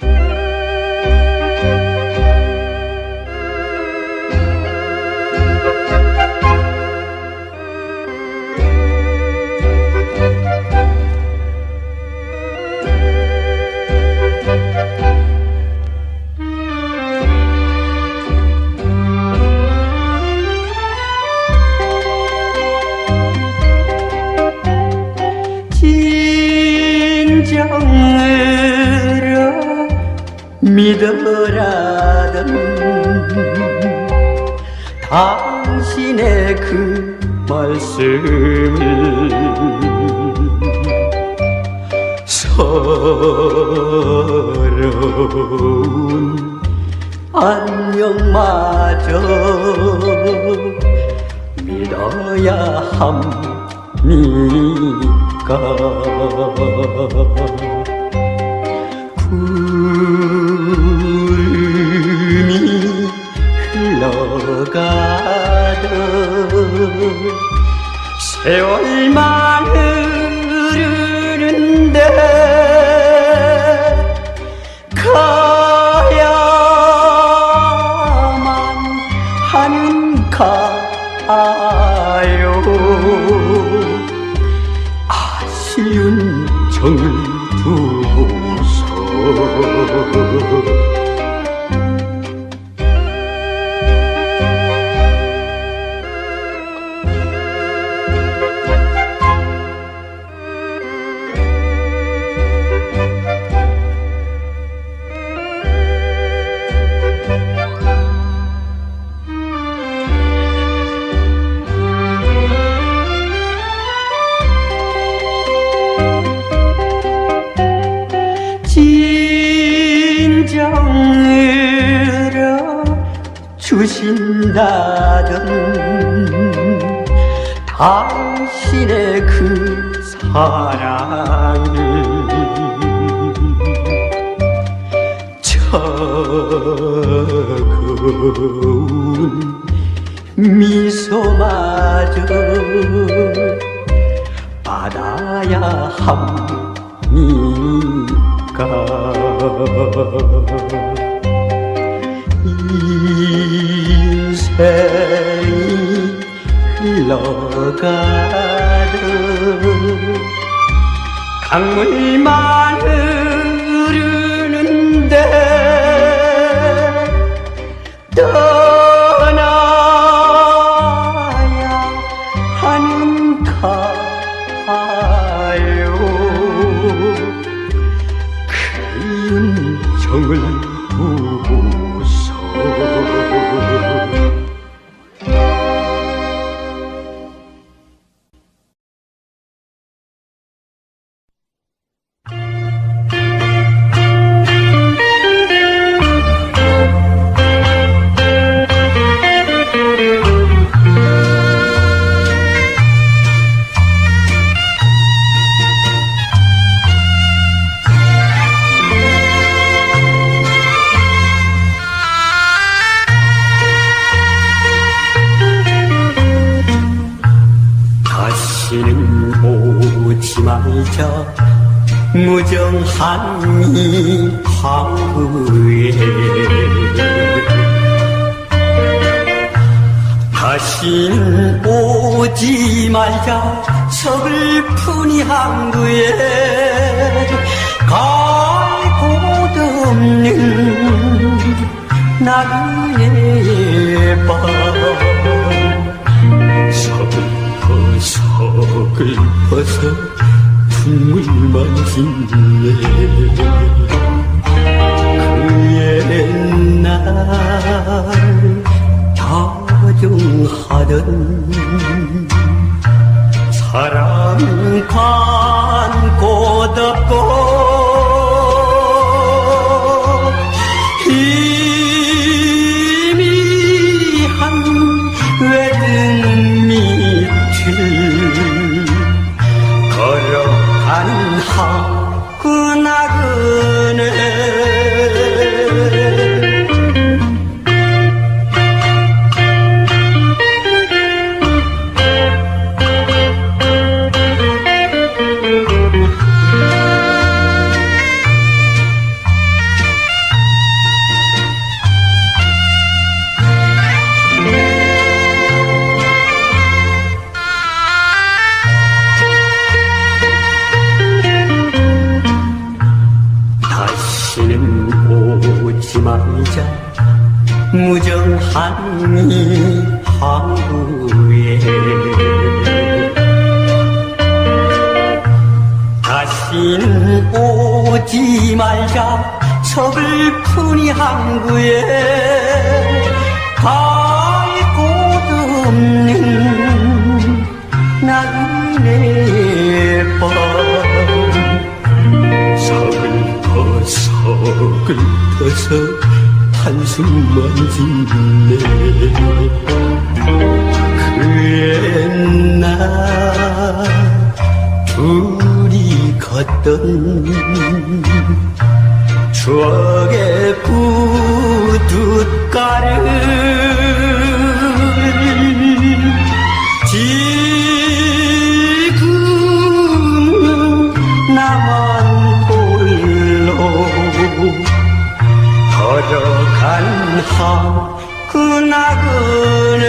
진 믿어라던 당신의 그 말씀을 서러운 안녕마저 믿어야 합니까? 구 흘러가던 세월만 흐르는데 가야만 하는 가요 아쉬운 정을 두고서 진정으로 주신다던 당신의 그 사랑을 차가운 미소마저 받아야 합 흘러가듯 강물만 흐르는데 떠나야 하는가요. 그리운 정을 두고서 말자 무정한 이 화후에. 다시는 오지 말자 서글픈 이 항구에. 갈곳 없는 나그네의 밤 서글퍼 서글퍼서 눈물만 흘네 그 옛날 다정하던 사랑 관 걸어가는 하그 나 그네 멀자 무정한 이 항구에 다시는 오지 말자 이 항구에 갈 서글퍼서 한숨만 짓네. 그 옛날 둘이 걷던 추억의 걸어간 하 그나그네